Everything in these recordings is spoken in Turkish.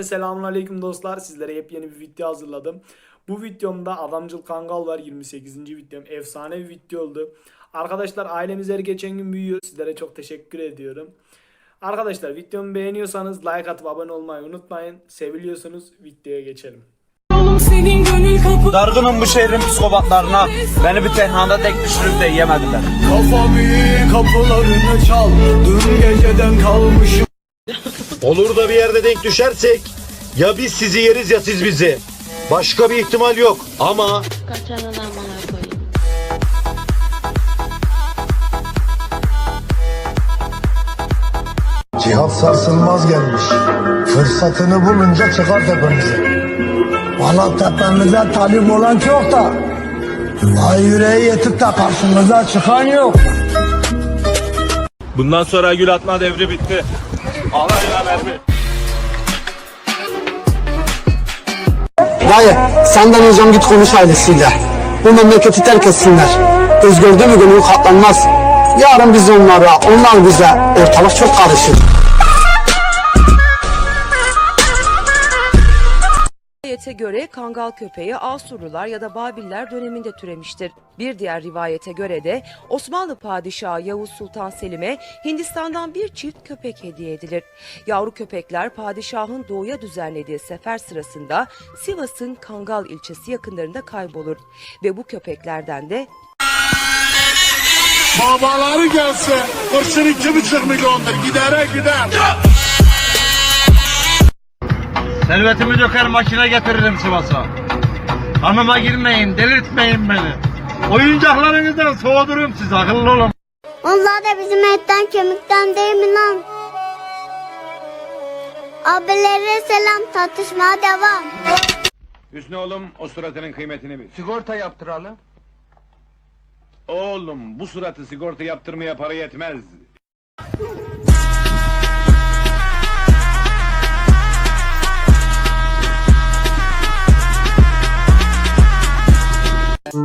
Selamun aleyküm dostlar. Sizlere yepyeni bir video hazırladım. Bu videomda Adamcıl Kangal var 28. videom. Efsane bir video oldu. Arkadaşlar ailemiz her geçen gün büyüyor. Sizlere çok teşekkür ediyorum. Arkadaşlar videomu beğeniyorsanız like atıp abone olmayı unutmayın. Seviliyorsunuz videoya geçelim. Dargınım bu şehrin psikopatlarına. Beni bir tenhanda tek düşürüp de yemediler. Kafam iyi kapılarını çal Dün geceden kalmışım Olur da bir yerde denk düşersek ya biz sizi yeriz ya siz bizi. Başka bir ihtimal yok ama Kaçanın amına koyayım. Cihat sarsılmaz gelmiş. Fırsatını bulunca çıkar tepemize. Valla tepemize talip olan çok da. Ay yüreği yetip de karşımıza çıkan yok. Bundan sonra gül atma devri bitti. Alayına mermi. Dayı senden ricam git konuş ailesiyle. Bu memleketi terk etsinler. Göz gördü mü gönül katlanmaz. Yarın biz onlara, onlar bize. Ortalık çok karışır. Rivayete göre Kangal köpeği Asurlular ya da Babiller döneminde türemiştir. Bir diğer rivayete göre de Osmanlı Padişahı Yavuz Sultan Selim'e Hindistan'dan bir çift köpek hediye edilir. Yavru köpekler padişahın doğuya düzenlediği sefer sırasında Sivas'ın Kangal ilçesi yakınlarında kaybolur. Ve bu köpeklerden de Babaları gelse kurşun iki buçuk milyondur gidere gider. Servetimi döker makine getiririm Sivas'a. Hanıma girmeyin, delirtmeyin beni. Oyuncaklarınızdan soğudurum sizi, akıllı olun. Onlar da bizim etten kemikten değil mi lan? Abilere selam tartışmaya devam. Hüsnü oğlum o suratının kıymetini bil. Sigorta yaptıralım. Oğlum bu suratı sigorta yaptırmaya para yetmez. Ben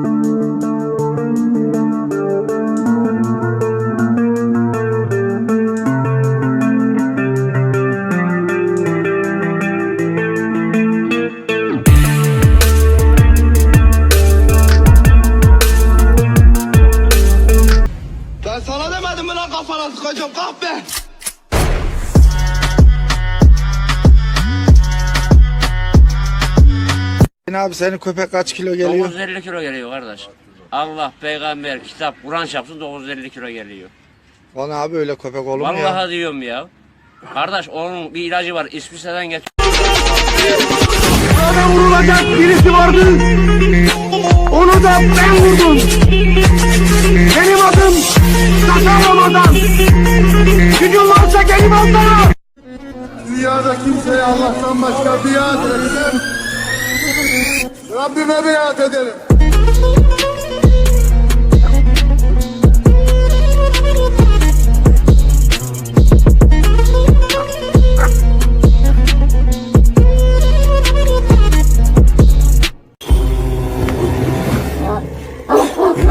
sana demedim mi lan kafana sıkacağım? Kahpe Abi senin köpek kaç kilo geliyor? 950 kilo geliyor kardeş. Allah peygamber kitap Kur'an çapsın 950 kilo geliyor. Bana abi öyle köpek olur mu ya? Vallahi diyorum ya. Kardeş onun bir ilacı var İsviçre'den getir. Vurulacak birisi vardı. Onu da ben vurdum. Benim adım Sakar Ramazan. Gücün varsa gelip alsana. Dünyada kimseye Allah'tan başka biat edemem. Rabbime biat ederim.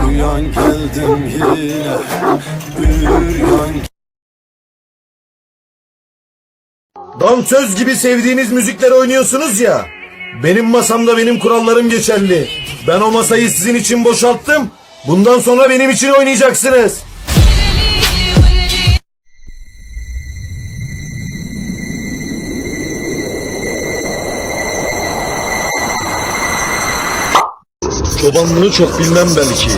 Uyan geldim yine Uyan dansöz gibi sevdiğiniz müzikleri oynuyorsunuz ya. Benim masamda benim kurallarım geçerli. Ben o masayı sizin için boşalttım. Bundan sonra benim için oynayacaksınız. Çobanlığı çok bilmem belki.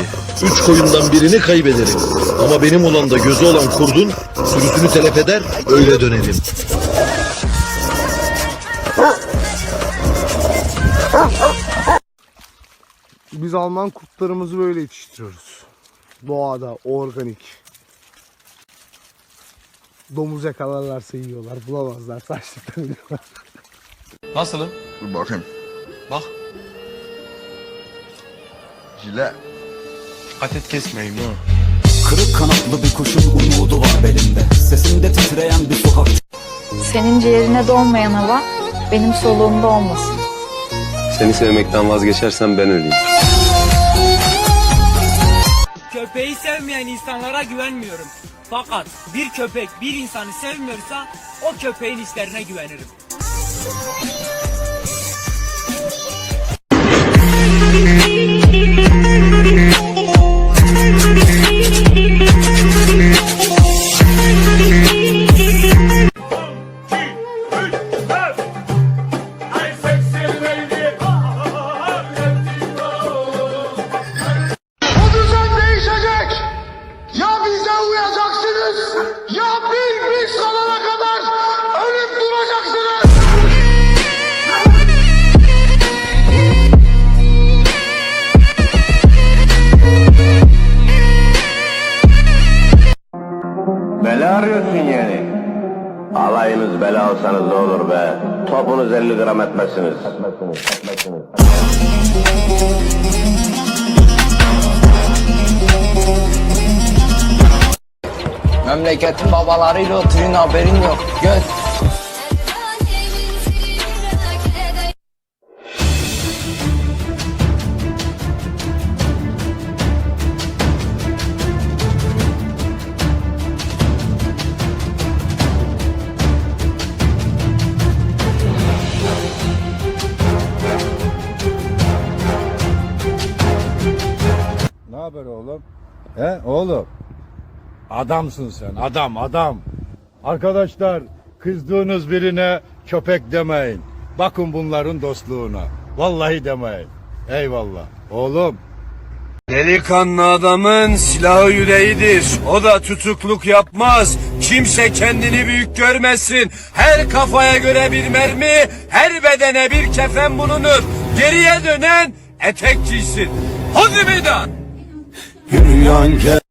Üç koyundan birini kaybederim. Ama benim olan da gözü olan kurdun sürüsünü telef eder öyle dönerim. Biz Alman kurtlarımızı böyle yetiştiriyoruz. Doğada, organik. Domuz yakalarlarsa yiyorlar, bulamazlar, açlıktan ölüyorlar. Nasılım? Dur bakayım Bak. Jile Dikkat et kesmeyeyim ha. Kırık kanatlı bir kuşun umudu var belimde. Sesimde titreyen bir sokak Senin ciğerine dolmayan hava benim soluğumda olmasın. Seni sevmekten vazgeçersem ben öleyim. köpeği sevmeyen insanlara güvenmiyorum. Fakat bir köpek bir insanı sevmiyorsa o köpeğin hislerine güvenirim. Ya biz biz kalana kadar ölüp duracaksınız. Bela arıyorsun yani. Alayınız bela alsanız ne olur be. Topunuz 50 gram etmezsiniz. Memleketin babalarıyla oturun haberin yok. Göt. Ne haber oğlum? He oğlum? Adamsın sen adam adam. Arkadaşlar kızdığınız birine köpek demeyin. Bakın bunların dostluğuna. Vallahi demeyin. Eyvallah. Oğlum Delikanlı adamın silahı yüreğidir. O da tutukluk yapmaz. Kimse kendini büyük görmesin. Her kafaya göre bir mermi, her bedene bir kefen bulunur. Geriye dönen etek giysin. Hadi meydan! Yürüyen